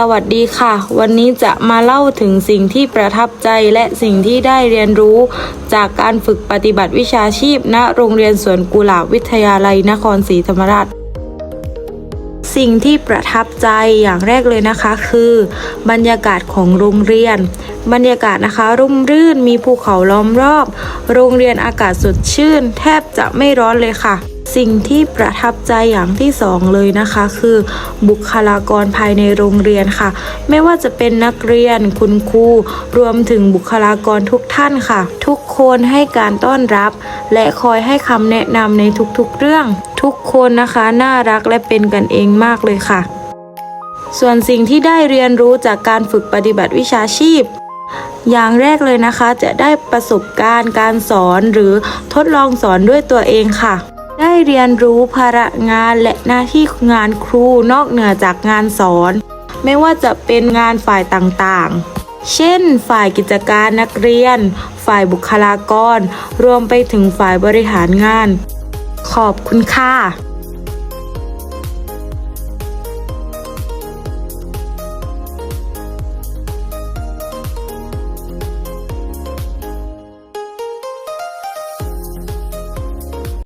สวัสดีค่ะ วันนี้จะมาเล่าถึงสิ่งที่ประทับใจและสิ่งที่ได้เรียนรู้ จากการฝึกปฏิบัติวิชาชีพณโรงเรียนสวนกุหลาบวิทยาลัยนครศรีธรรมราช สิ่งที่ประทับใจอย่างแรกเลยนะคะคือ บรรยากาศของโรงเรียน บรรยากาศนะคะ ร่มรื่นมีภูเขาล้อมรอบ โรงเรียนอากาศสดชื่น แทบจะไม่ร้อนเลยค่ะ สิ่งที่ประทับใจอย่างที่สองเลยนะคะ คือบุคลากรภายในโรงเรียนค่ะ ไม่ว่าจะเป็นนักเรียนคุณครูรวมถึงบุคลากรทุกท่านค่ะ ทุกคนให้การต้อนรับ และคอยให้คำแนะนำในทุกๆเรื่อง ทุกคนนะคะ น่ารักและเป็นกันเองมากเลยค่ะ ส่วนสิ่งที่ได้เรียนรู้จากการฝึกปฏิบัติวิชาชีพ อย่างแรกเลยนะคะ จะได้ประสบการณ์การสอนหรือทดลองสอนด้วยตัวเองค่ะได้เรียนรู้ภาระงานและหน้าที่งานครูนอกเหนือจากงานสอน ไม่ว่าจะเป็นงานฝ่ายต่างๆ เช่น ฝ่ายกิจการนักเรียน ฝ่ายบุคลากร รวมไปถึงฝ่ายบริหารงาน ขอบคุณค่ะ